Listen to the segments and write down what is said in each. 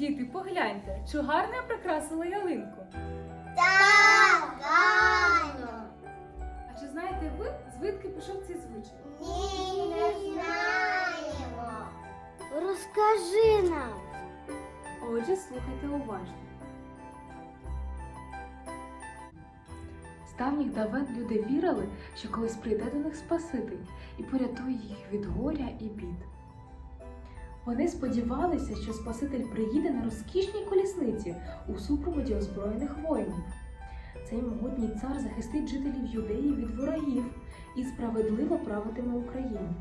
Діти, погляньте, чи гарно я прикрасила ялинку. Так, гарно. А чи знаєте ви, звідки пішов цей звичай? Ні, не знаємо. Розкажи нам. Отже, слухайте уважно. Давніх давен люди вірили, що колись прийде до них Спаситель і порятує їх від горя і бід. Вони сподівалися, що Спаситель приїде на розкішній колісниці у супроводі озброєних воїнів. Цей могутній цар захистить жителів юдеї від ворогів і справедливо правитиме Україну.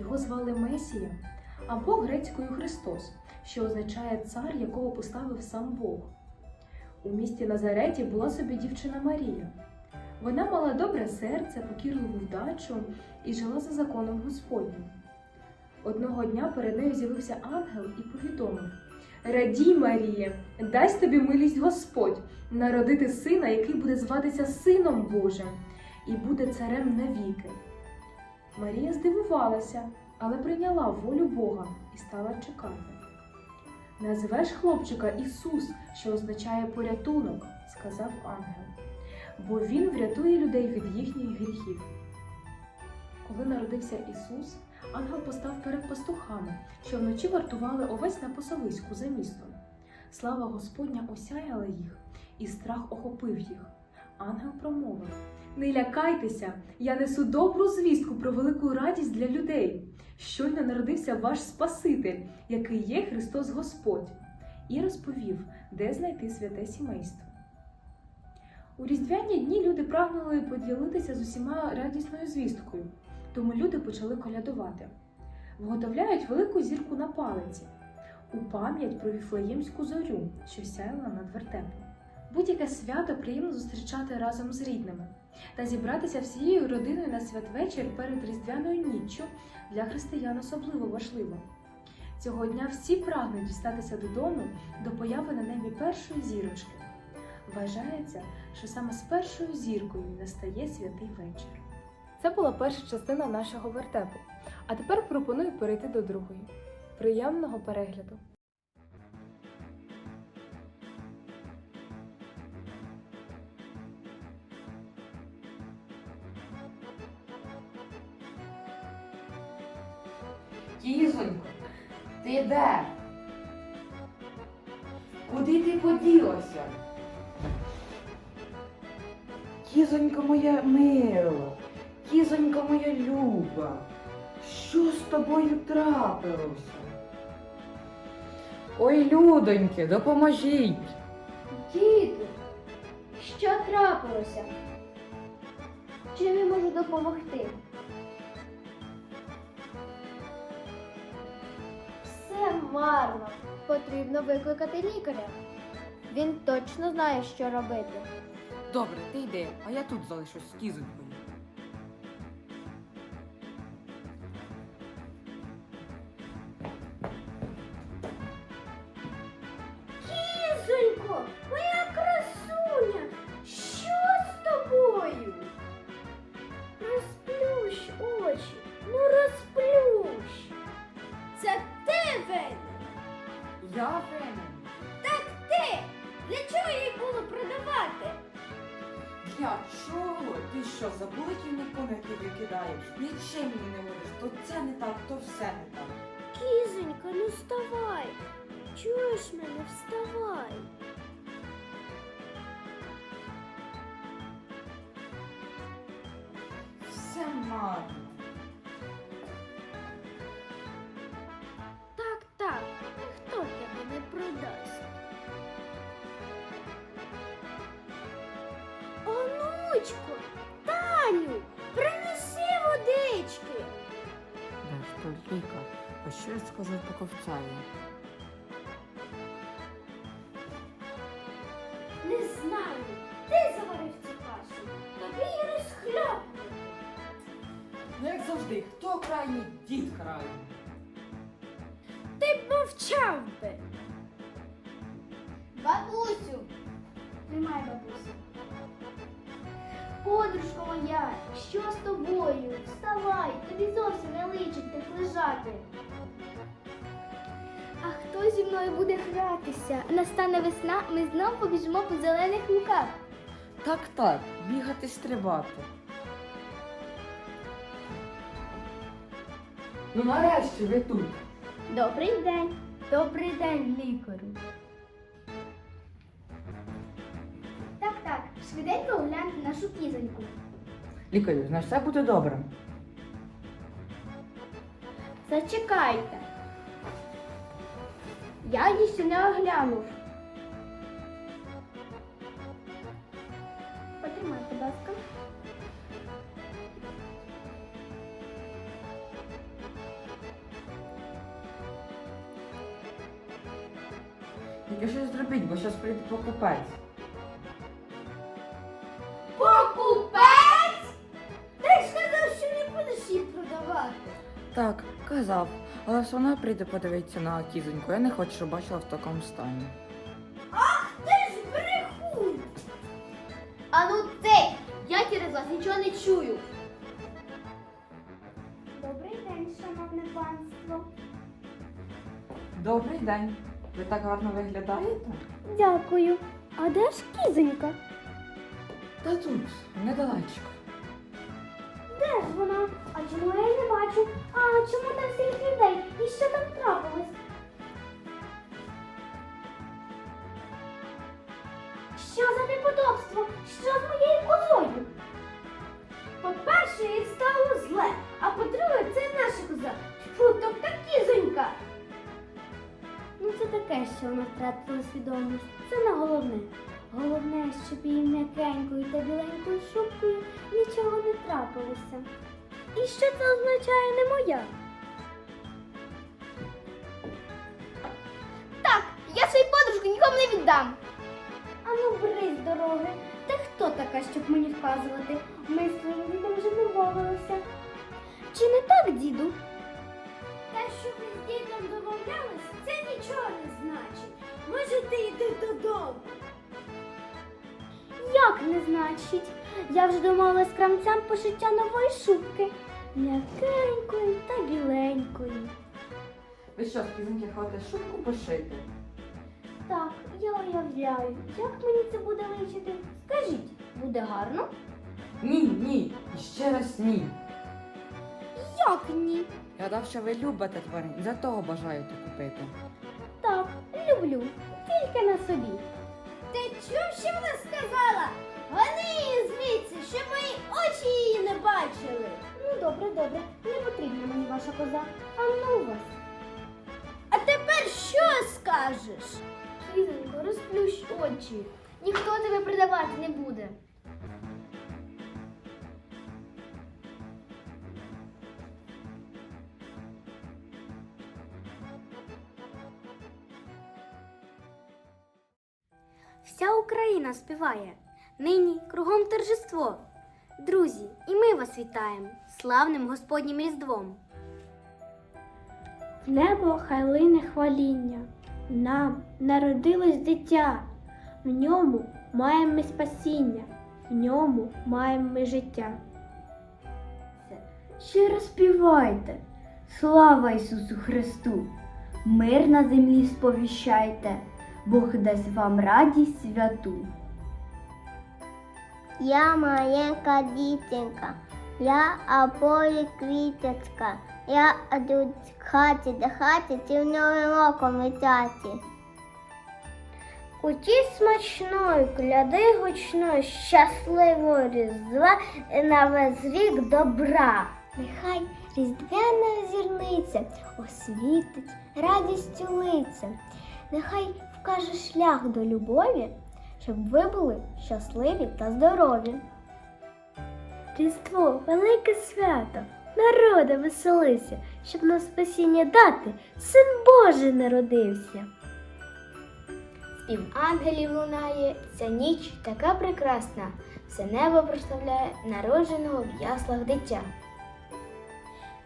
Його звали Месія або грецькою Христос, що означає цар, якого поставив сам Бог. У місті Назареті була собі дівчина Марія. Вона мала добре серце, покірливу вдачу і жила за законом Господнім. Одного дня перед нею з'явився ангел і повідомив: Радій, Маріє, дасть тобі милість Господь народити сина, який буде зватися Сином Божим, і буде царем навіки. Марія здивувалася, але прийняла волю Бога і стала чекати. Назвеш хлопчика Ісус, що означає порятунок, сказав ангел, бо Він врятує людей від їхніх гріхів. Коли народився Ісус, ангел постав перед пастухами, що вночі вартували овець на пасовиську за містом. Слава Господня осяяла їх, і страх охопив їх. Ангел промовив: Не лякайтеся, я несу добру звістку про велику радість для людей. Щойно народився ваш Спаситель, який є Христос Господь, і розповів, де знайти святе сімейство. У різдвяні дні люди прагнули поділитися з усіма радісною звісткою, тому люди почали колядувати. Виготовляють велику зірку на палиці у пам'ять про віфлеємську зорю, що сяяла над вертепом. Будь-яке свято приємно зустрічати разом з рідними та зібратися всією родиною на святвечір перед різдвяною ніччю для християн особливо важливо. Цього дня всі прагнуть дістатися додому до появи на небі першої зірочки. Вважається, що саме з першою зіркою настає святий вечір. Це була перша частина нашого вертепу. А тепер пропоную перейти до другої. Приємного перегляду! Кізонько, ти де? Куди ти поділася? Кізонька моя мила, кізонька моя люба, що з тобою трапилося? Ой, людоньки, допоможіть. Діти, що трапилося? Чим я можу допомогти? Все марно. Потрібно викликати лікаря. Він точно знає, що робити. Добре, ти йди, а я тут залишусь з кізонькою. Це не так, то все не так. Кізонька, ну вставай. Чуєш мене, вставай. Все марно. Так, так, ніхто тебе не продасть. Онучко, Таню, лікар? А що я скажу покупцеві? Не знаю, ти заварив цю кашу, тобі її розхльопну. Ну як завжди, хто крайній, дід крайній. Ти б мовчав би. Бабусю. Немає бабусі. Подружко моя, що з тобою? Вставай, тобі зовсім не личить так лежати. А Хто зі мною буде гратися? Настане весна, ми знов побіжимо по зелених луках. Так, так, бігати, стрибати. Ну нарешті ви тут. Добрий день. Добрий день, лікарю. Швиденько огляньте нашу кізоньку. Лікарю, на все буде добре. Зачекайте. Я її ще не оглянув. Потримайте, будь ласка. Тільки щось зробіть, бо зараз прийде. Покупець? Так, казав. Але все одно прийде подивитися на кізоньку. Я не хочу, щоб бачила в такому стані. Ти ж брехун! А ну ти! Я через вас нічого не чую. Добрий день, шановне панство. Добрий день. Ви так гарно виглядаєте? Дякую. А де ж кізонька? Та тут, недалечко. Де ж вона? А чому я її не бачу? А чому що там трапилось? Що за неподобство? Що з моєю козою? По-перше, їй стало зле, а по-друге, це наша коза. Фу, тобто кізонька. Ну це таке, що вона втратила свідомість. Це не головне. Головне, щоб її м'якенькою та біленькою шубкою нічого не трапилося. І що це означає не моя? Свою нікому не віддам. А ну з дороги. Ти хто така, щоб мені вказувати? Ми з твоїм дідом вже домовилися. Чи не так, діду? Те, що ви з дідом домовлялись, це нічого не значить. Можете йти додому. Як не значить? Я вже домовилась з крамцям пошиття нової шубки. М'якенької та біленької. Ви що, з кізоньки хочете шубку пошити? Так, я уявляю, як мені це буде личити. Скажіть, буде гарно? Ні, ні, і ще раз ні. Як ні? Я дав, що ви любите тварин, за того бажаєте купити. Так, люблю. Тільки на собі. Ти чув, що вона сказала? Гони її звідси, щоб мої очі її не бачили. Ну, добре, добре, не потрібна мені ваша коза. А ну вас. А тепер що скажеш? Кізонько, розплющ очі. Ніхто тебе продавати не буде. Вся Україна співає. Нині кругом торжество. Друзі, і ми вас вітаємо славним Господнім Різдвом. В небо хай лине хваління. Нам народилось дитя. В ньому маємо ми спасіння, в ньому маємо ми життя. Щиро співайте, слава Ісусу Христу! Мир на землі сповіщайте, Бог дасть вам радість святу. Я маленька дітенька, я Аполі квіточка, я тут з хаті до хаті цілим роком летяти. Куті смачною, кляди гучною, щасливого різдва і на весь рік добра. Нехай різдвяна зірниця освітить радістю лиця. Нехай вкаже шлях до любові, щоб ви були щасливі та здорові. Різдво, велике свято, народа веселися, щоб на спасіння дати, син Божий народився. Спів ангелів лунає, ця ніч така прекрасна, все небо прославляє народженого в яслах дитя.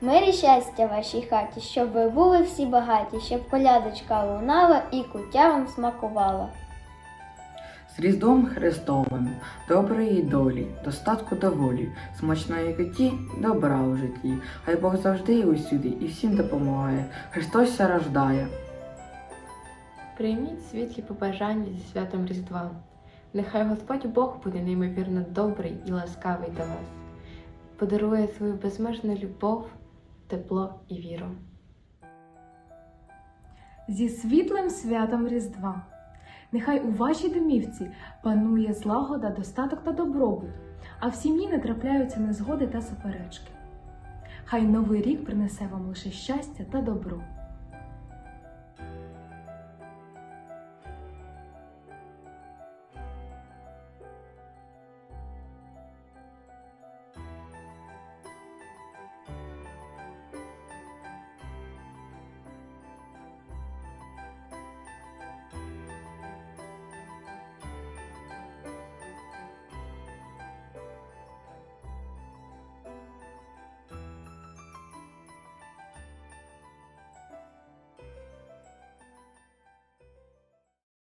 Мир і щастя вашій хаті, щоб ви були всі багаті, щоб колядочка лунала і куття вам смакувала. З Різдвом Христовим, доброї долі, достатку доволі, смачної куті, добра у житті. Хай Бог завжди і усюди і всім допомагає. Христос рождає. Прийміть світлі побажання зі святом Різдва. Нехай Господь Бог буде неймовірно добрий і ласкавий до вас, подарує свою безмежну любов, тепло і віру. Зі світлим святом Різдва. Нехай у вашій домівці панує злагода, достаток та добробут, а в сім'ї не трапляються незгоди та суперечки. Хай новий рік принесе вам лише щастя та добро.